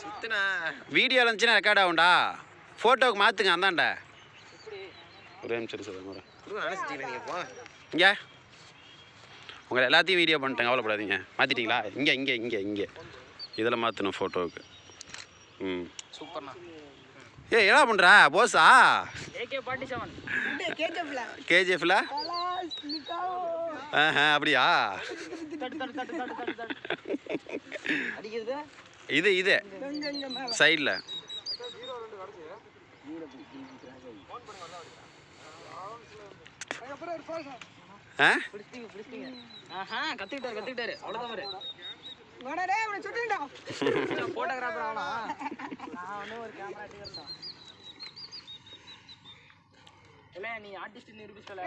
சுத்துனா video இருந்துச்சுன்னா record ஆகும்டா. ஃபோட்டோவுக்கு மாற்றுங்க அந்தாண்ட ஒரே நிமிஷம் சார் இங்கே உங்களை எல்லாத்தையும் வீடியோ பண்ணிட்டேன் கவலைப்படாதீங்க. மாற்றிட்டீங்களா இங்கே இங்கே இங்கே இங்கே. இதில் மாற்றணும் ஃபோட்டோவுக்கு ம். சூப்பர்ண்ணா. ஏ என்ன பண்ணுறா போஸா? கேஜிஎஃப்ல ஆஹா அப்படியா? இது இது. சைடில். ஆ? பிடிச்சிங்க பிடிச்சிங்க ஆஹா கத்துக்கிட்டாரு கத்துக்கிட்டாரு. அவ்வளோதான் நீ ஆர்டிஸ்ட் நிரூபிச்சல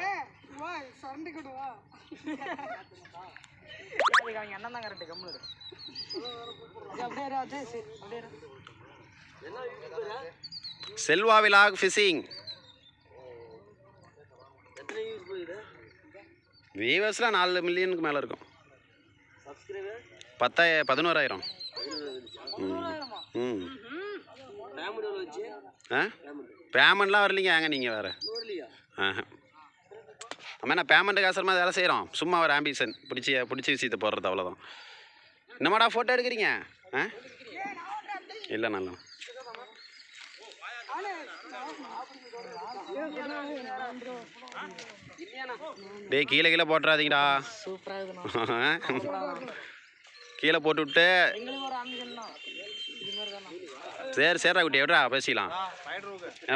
அதுக்கு அவங்க அண்ணன் தான் கரெக்ட் கம்முனு. செல்வா விலாக் ஃபிஷிங் வியூவர்ஸ்லாம் நாலு மில்லியனுக்கு மேலே இருக்கும். பத்தாய பதினோராயிரம். ம். ஆ? பேமெண்ட்லாம் வரலீங்க ஏங்க நீங்கள் வேறு? ஆஹா. ஆமாம் நான் பேமெண்ட்டு காசுமா வேலை செய்கிறோம் சும்மா ஒரு ஆம்பிஷன் பிடிச்சி பிடிச்ச விஷயத்தை போடுறது அவ்வளோதான் என்னமாடா ஃபோட்டோ எடுக்கிறீங்க? ஆ? இல்லை நல்லா டேய் கீழே கீழே போட்டுறாதீங்கடா. கீழே போட்டு விட்டு எங்களுக்கு ஒரு ஆம்பிஷன் தான் இது மாதிரி தானே சரி சரிடா குட்டி எப்படா பேசிக்கலாம்.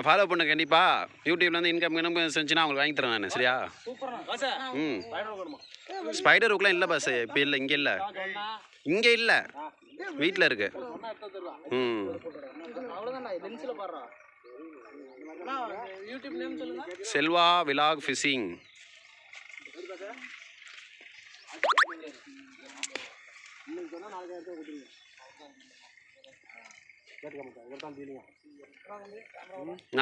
ஃபாலோ பண்ணு கண்டிப்பா. யூடியூப்ல இருந்து இன்கம் இன்கம் செஞ்சுன்னா உங்களுக்கு வாங்கி தரேன் நான் சரியா? ம். ஸ்பைடர் ஒர்க்லாம் இல்லை பஸ் இப்போ இல்லை இங்கே இல்லை. இங்கே இல்லை. வீட்டில் இருக்கு. ம். லென்ஸில் பாடுறா. அண்ணா யூடியூப் நேம் சொல்லுங்க செல்வா விலாக் ஃபிஷிங்